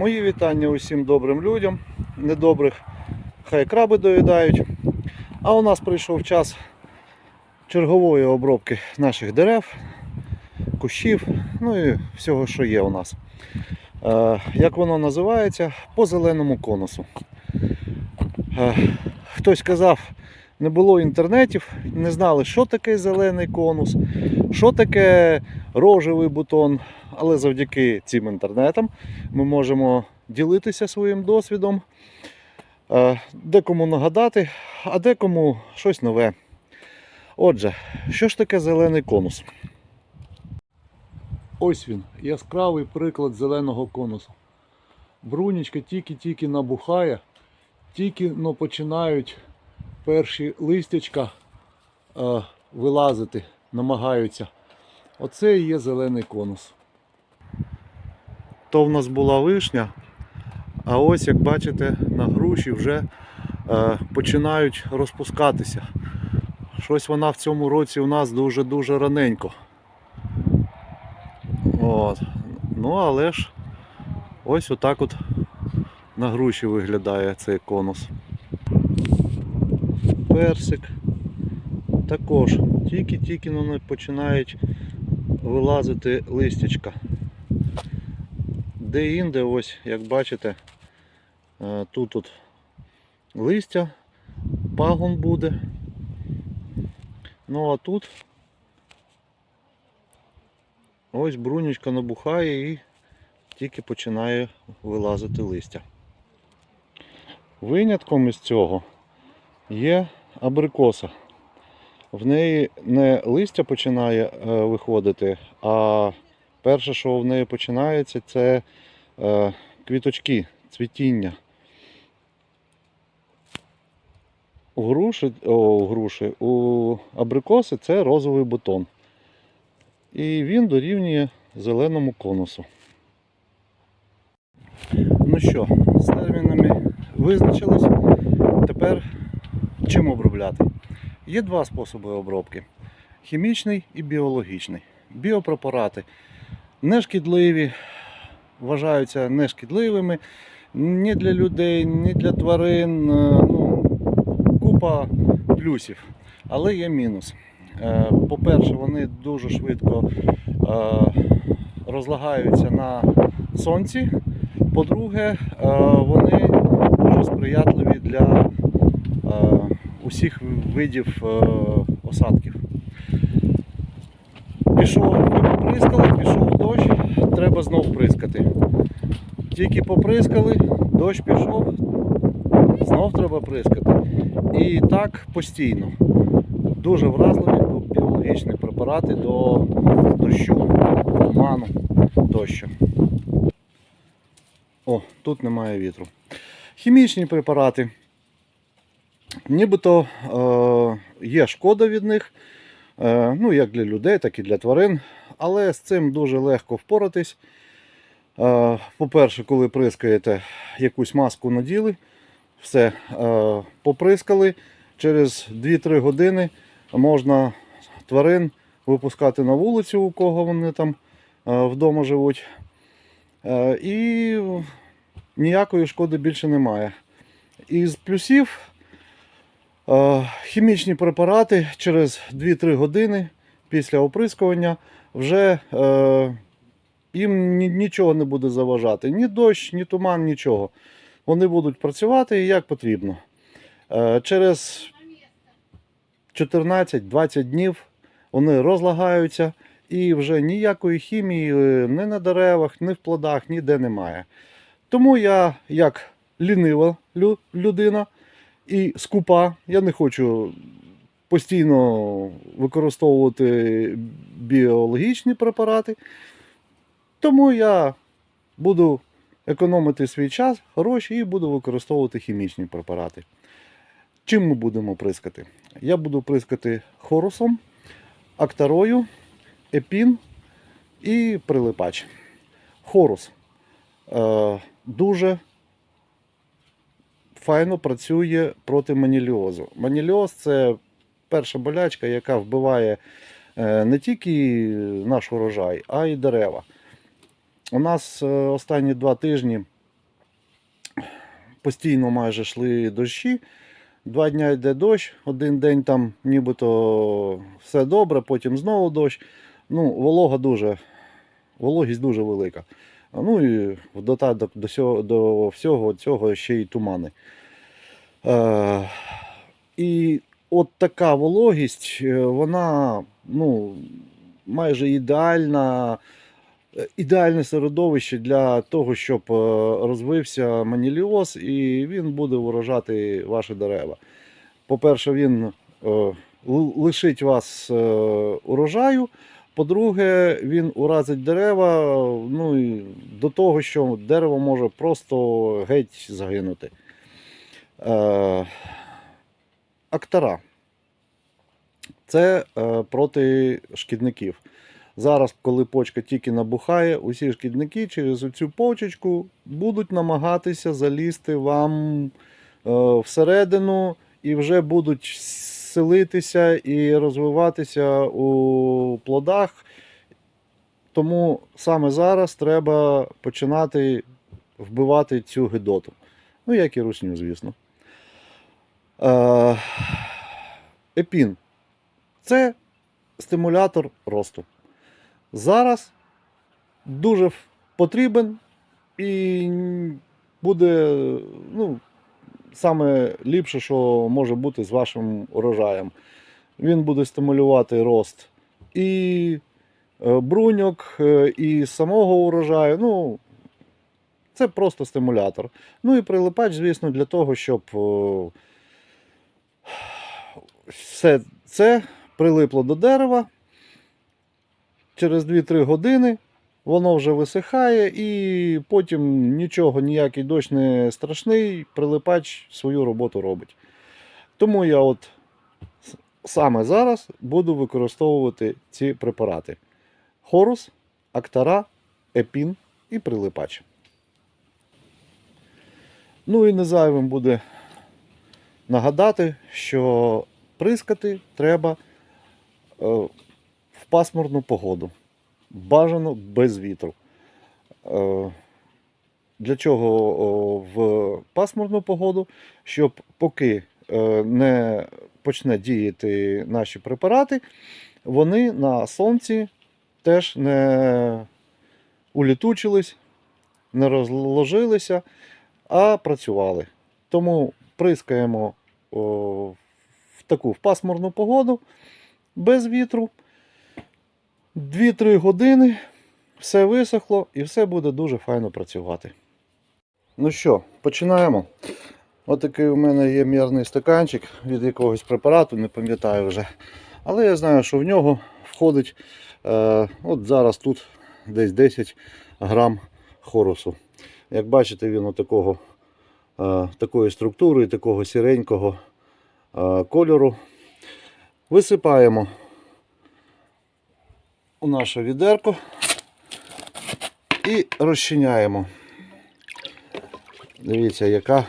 Мої вітання усім добрим людям, недобрих хай краби доїдають. А у нас прийшов час чергової обробки наших дерев, кущів, ну і всього, що є у нас. Е, Як воно називається? По зеленому конусу. Е, Хтось казав, не було інтернетів, не знали, що таке зелений конус, що таке рожевий бутон. Але завдяки цим інтернетам ми можемо ділитися своїм досвідом, е, декому нагадати, а декому щось нове. Отже, що ж таке зелений конус? Ось він, яскравий приклад зеленого конусу. Брунічка тільки-тільки набухає, тільки но починають перші листячка е, вилазити, намагаються. Оце і є зелений конус. То в нас була вишня, а ось, як бачите, на груші вже е, починають розпускатися. Щось вона в цьому році у нас дуже-дуже раненько. От. Ну, але ж ось отак от на груші виглядає цей конус. Персик. Також тільки-тільки починають вилазити листячка. Де-інде, ось, як бачите, е, тут от листя, пагон буде. Ну а тут ось брунічка набухає і тільки починає вилазити листя. Винятком із цього є абрикоса. В неї не листя починає е, виходити, а перше, що в неї починається, це е, квіточки, цвітіння. У груші, о, у груші, у абрикоси це розовий бутон. І він дорівнює зеленому конусу. Ну що, з термінами визначились. Тепер чим обробляти? Є два способи обробки: хімічний і біологічний. Біопрепарати нешкідливі, вважаються нешкідливими ні для людей, ні для тварин. е, Ну, купа плюсів, але є мінус. Е, По-перше, вони дуже швидко е, розлагаються на сонці. По-друге, вони дуже сприятливі для усіх видів осадків. Пішов, поприскали, пішов дощ, треба знов прискати. Тільки поприскали, дощ пішов, знов треба прискати. І так постійно. Дуже вразливі біологічні препарати, до дощу, туману тощо. О, тут немає вітру. Хімічні препарати. Нібито е, є шкода від них, ну, як для людей, так і для тварин. Але з цим дуже легко впоратись. Е, по-перше, коли прискаєте якусь маску наділи, все, е, поприскали, через 2-3 години можна тварин випускати на вулицю, у кого вони там е, вдома живуть. Е, і ніякої шкоди більше немає. Із плюсів е, хімічні препарати через 2-3 години після оприскування вже е, їм нічого не буде заважати. Ні дощ, ні туман, нічого. Вони будуть працювати як потрібно. Е, Через 14-20 днів вони розлагаються і вже ніякої хімії е, ні на деревах, ні в плодах, ніде немає. Тому я, як лінива людина і скупа, я не хочу постійно використовувати біологічні препарати. Тому я буду економити свій час, гроші і буду використовувати хімічні препарати. Чим ми будемо прискати? Я буду прискати хорусом, актарою, епін і прилипач. Хорус е, дуже файно працює проти маніліозу. Маніліоз це перша болячка, яка вбиває е, не тільки наш урожай, а й дерева. У нас е, останні два тижні постійно майже йшли дощі. Два дні йде дощ, один день там нібито все добре, потім знову дощ. Ну, волога дуже, вологість дуже велика. Ну і в додаток до всього, до всього цього ще й тумани. Е, і от така вологість, е, вона ну, майже ідеальна, ідеальне середовище для того, щоб е, розвився маніліоз і він буде вражати ваші дерева. По-перше, він е, лишить вас урожаю. По-друге, він уразить дерева ну, і до того, що дерево може просто геть загинути. Е, актара. Це е, проти шкідників. Зараз, коли почка тільки набухає, усі шкідники через цю почечку будуть намагатися залізти вам е, всередину і вже будуть селитися і розвиватися у плодах. Тому саме зараз треба починати вбивати цю гидоту. Ну, як і русню, звісно. Е, Епін. Це стимулятор росту. Зараз дуже потрібен і буде ну, саме ліпше, що може бути з вашим урожаєм. Він буде стимулювати рост і е, бруньок, е, і самого урожаю. Ну, це просто стимулятор. Ну і прилипач, звісно, для того, щоб е, все це прилипло до дерева. Через 2-3 години воно вже висихає, і потім нічого, ніякий дощ не страшний, прилипач свою роботу робить. Тому я от саме зараз буду використовувати ці препарати: Хорус, Актара, Епін і прилипач. Ну і не зайвим буде нагадати, що прискати треба е, в пасмурну погоду. Бажано без вітру. Е, Для чого в пасмурну погоду? Щоб поки е, не почне діяти наші препарати, вони на сонці теж не улітучились, не розложилися, а працювали. Тому прискаємо в таку в пасмурну погоду без вітру. 2-3 години, все висохло і все буде дуже файно працювати. Ну що, починаємо. Отакий у мене є мірний стаканчик від якогось препарату, не пам'ятаю вже. Але я знаю, що в нього входить е, от зараз тут десь 10 грам хорусу. Як бачите, він отакого, е, такої структури, такого сіренького е, кольору. Висипаємо у наше відерко і розчиняємо. Дивіться, яка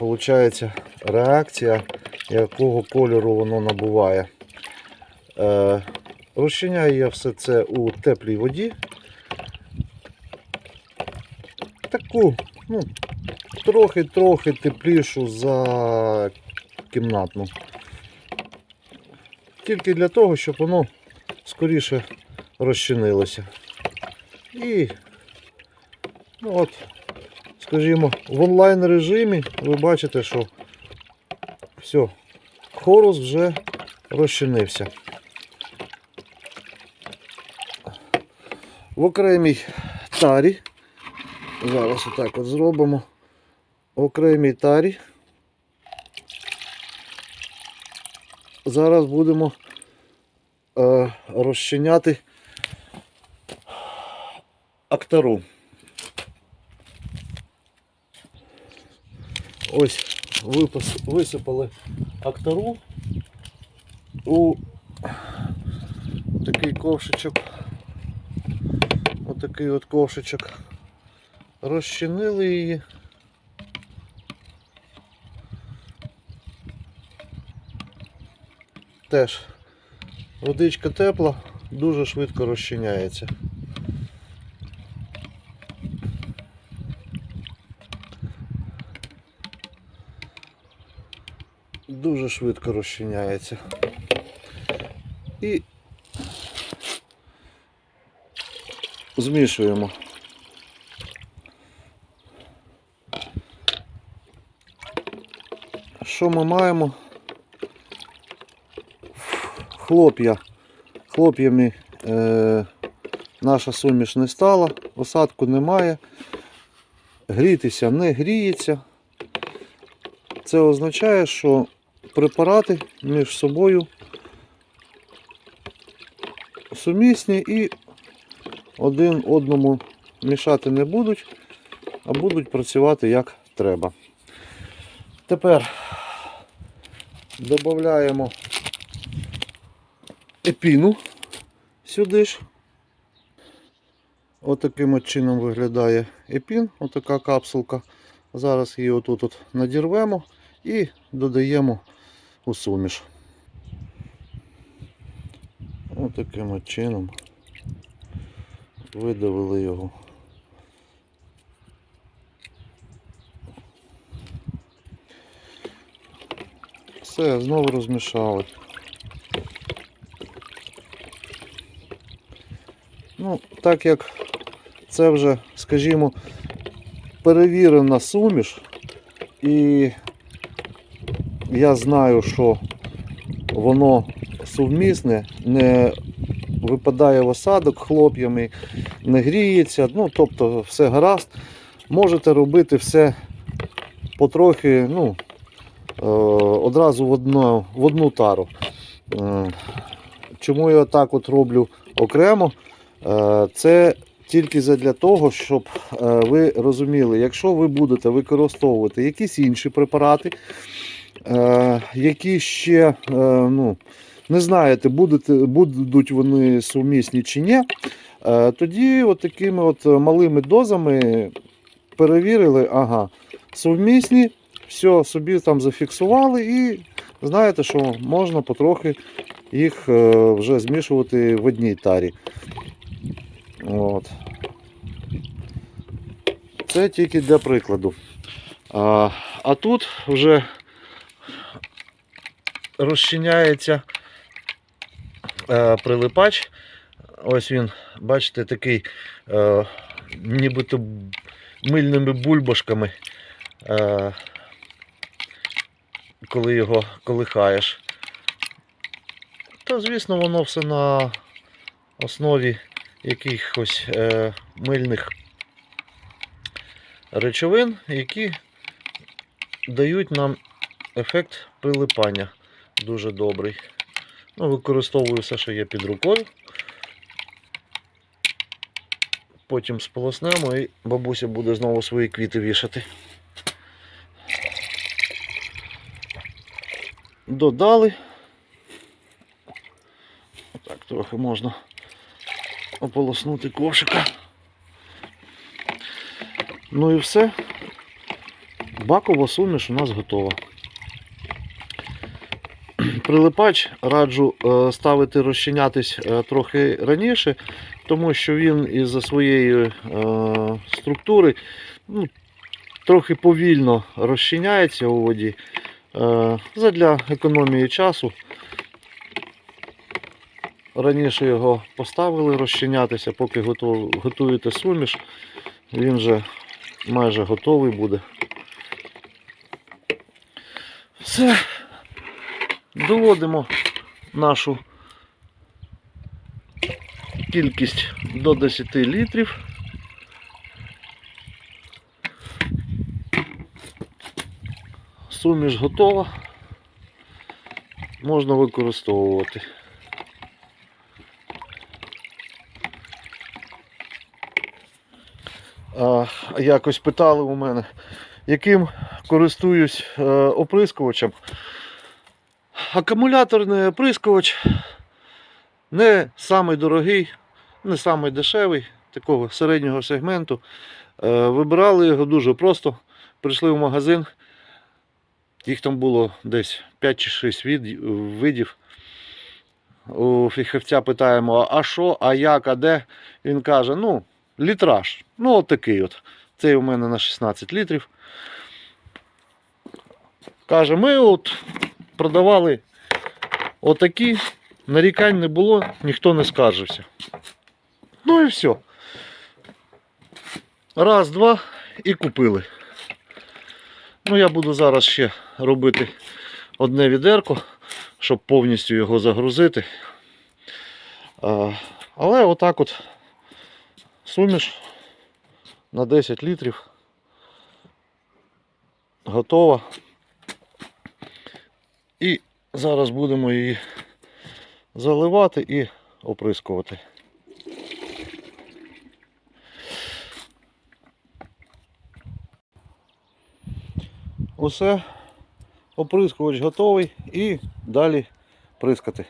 виходить реакція, якого кольору воно набуває. Е, розчиняю я все це у теплій воді. Таку, ну, трохи-трохи теплішу за кімнатну. Тільки для того, щоб воно скоріше розчинилося. І ну от, скажімо, в онлайн режимі ви бачите, що все, хорус вже розчинився. В окремій тарі, зараз отак от зробимо, в окремій тарі. Зараз будемо розчиняти актару. Ось випас, висипали актару у такий ковшичок. Отакий от ковшичок. Розчинили її. Теж Водичка тепла, дуже швидко розчиняється. Дуже швидко розчиняється. І змішуємо. Що ми маємо? Хлоп'я. Хлоп'ями е, наша суміш не стала, осадку немає, грітися не гріється. Це означає, що препарати між собою сумісні і один одному мішати не будуть, а будуть працювати як треба. Тепер додаємо епіну сюди ж. Отаким от чином виглядає епін, отака капсулка. Зараз її отут от надірвемо і додаємо у суміш. Отаким от чином видавили його. Все, знову розмішали. Ну, так як це вже, скажімо, перевірена суміш, і я знаю, що воно сумісне, не випадає в осадок хлоп'ями, не гріється, ну, тобто все гаразд. Можете робити все потрохи, ну, е, одразу в одну, в одну тару. Е, Чому я так от роблю окремо? Е, Це тільки для того, щоб е, ви розуміли, якщо ви будете використовувати якісь інші препарати, е, які ще ну, не знаєте, будуть вони сумісні чи ні, тоді от такими от малими дозами перевірили, ага, сумісні, все собі там зафіксували і знаєте, що можна потрохи їх вже змішувати в одній тарі. От. Це тільки для прикладу. А, а тут вже розчиняється е, прилипач. Ось він, бачите, такий е, нібито мильними бульбашками, е, коли його колихаєш. То, звісно, воно все на основі якихось е, мильних речовин, які дають нам ефект прилипання дуже добрий. Ну, використовую все, що є під рукою. Потім сполоснемо і бабуся буде знову свої квіти вішати. Додали. Так, трохи можна ополоснути ковшика. Ну і все. Бакова суміш у нас готова. Прилипач раджу е, ставити розчинятись е, трохи раніше, тому що він із-за своєї е, структури ну, трохи повільно розчиняється у воді. Задля економії часу. Раніше його поставили розчинятися, поки готов- готуєте суміш, він вже майже готовий буде. Все. Доводимо нашу кількість до 10 літрів. Суміш готова. Можна використовувати. Якось питали у мене, яким користуюсь е, оприскувачем. Акумуляторний оприскувач не самий дорогий, не самий дешевий, такого середнього сегменту. Е, Вибирали його дуже просто. Прийшли в магазин. Їх там було десь 5 чи 6 від- видів. У фіхівця питаємо, а що, а як, а де? Він каже, ну, літраж. Ну, от такий от. Цей у мене на 16 літрів. Каже, ми от продавали отакі, нарікань не було, ніхто не скаржився. Ну і все. Раз, два і купили. Ну, я буду зараз ще робити одне відерко, щоб повністю його загрузити. Але отак от суміш на 10 літрів. Готова. І зараз будемо її заливати і оприскувати. Усе, оприскувач готовий і далі прискати.